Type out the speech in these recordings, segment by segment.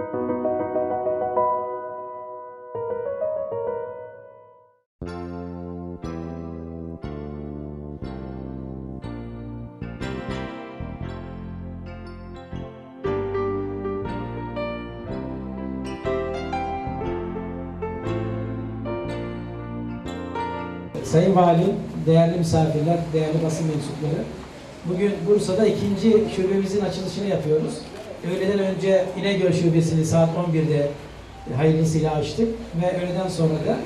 Sayın Valim, değerli misafirler, değerli basın mensupları. Bugün Bursa'da ikinci şubemizin açılışını yapıyoruz. Öğleden önce İnegöl Şubesi'ni saat 11'de hayırlısıyla açtık ve öğleden sonra da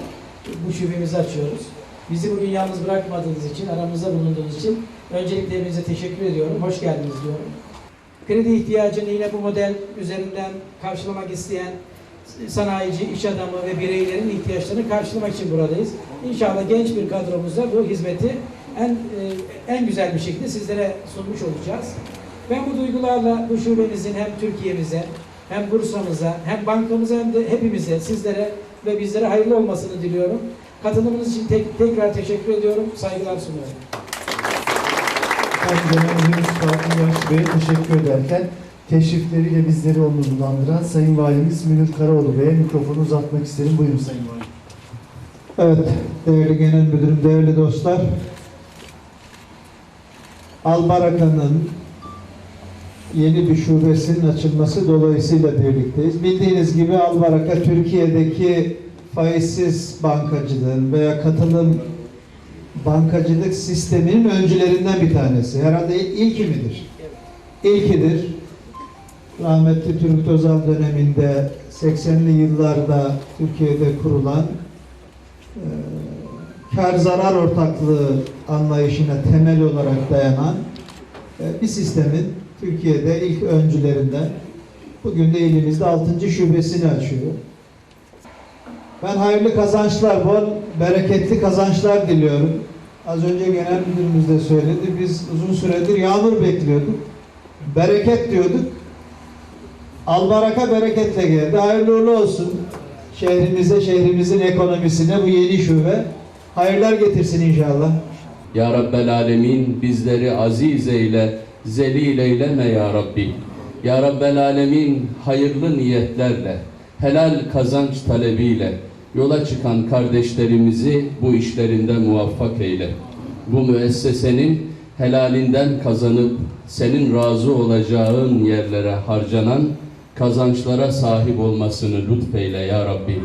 bu şubemizi açıyoruz. Bizi bugün yalnız bırakmadığınız için, aramızda bulunduğunuz için öncelikle hepinize teşekkür ediyorum. Hoş geldiniz diyorum. Kredi ihtiyacını yine bu model üzerinden karşılamak isteyen sanayici, iş adamı ve bireylerin ihtiyaçlarını karşılamak için buradayız. İnşallah genç bir kadromuzla bu hizmeti en e, en güzel bir şekilde sizlere sunmuş olacağız. Ben bu duygularla bu şubemizin hem Türkiye'mize, hem Bursa'mıza, hem bankamıza hem de hepimize, sizlere ve bizlere hayırlı olmasını diliyorum. Katılımınız için tek- tekrar teşekkür ediyorum. Saygılar sunuyorum. Bey'e teşekkür ederken teşrifleriyle bizleri onurlandıran Sayın Valimiz Münir Karaoğlu Bey'e mikrofonu uzatmak isterim. Buyurun Sayın Valim. Evet, değerli genel müdürüm, değerli dostlar. Albaraka'nın yeni bir şubesinin açılması dolayısıyla birlikteyiz. Bildiğiniz gibi Albaraka Türkiye'deki faizsiz bankacılığın veya katılım bankacılık sisteminin öncülerinden bir tanesi. Herhalde ilki midir? İlkidir. Rahmetli Turgut Özal döneminde 80'li yıllarda Türkiye'de kurulan e, kar zarar ortaklığı anlayışına temel olarak dayanan e, bir sistemin Türkiye'de ilk öncülerinden bugün de elimizde 6. şubesini açıyor. Ben hayırlı kazançlar, bol bereketli kazançlar diliyorum. Az önce genel müdürümüz de söyledi. Biz uzun süredir yağmur bekliyorduk. Bereket diyorduk. Albaraka bereketle geldi. Hayırlı uğurlu olsun. Şehrimize, şehrimizin ekonomisine bu yeni şube hayırlar getirsin inşallah. Ya Rabbel Alemin bizleri aziz eyle, zelil eyleme Ya Rabbi. Ya Rabbel Alemin hayırlı niyetlerle, helal kazanç talebiyle yola çıkan kardeşlerimizi bu işlerinde muvaffak eyle. Bu müessesenin helalinden kazanıp senin razı olacağın yerlere harcanan kazançlara sahip olmasını lütfeyle Ya Rabbi.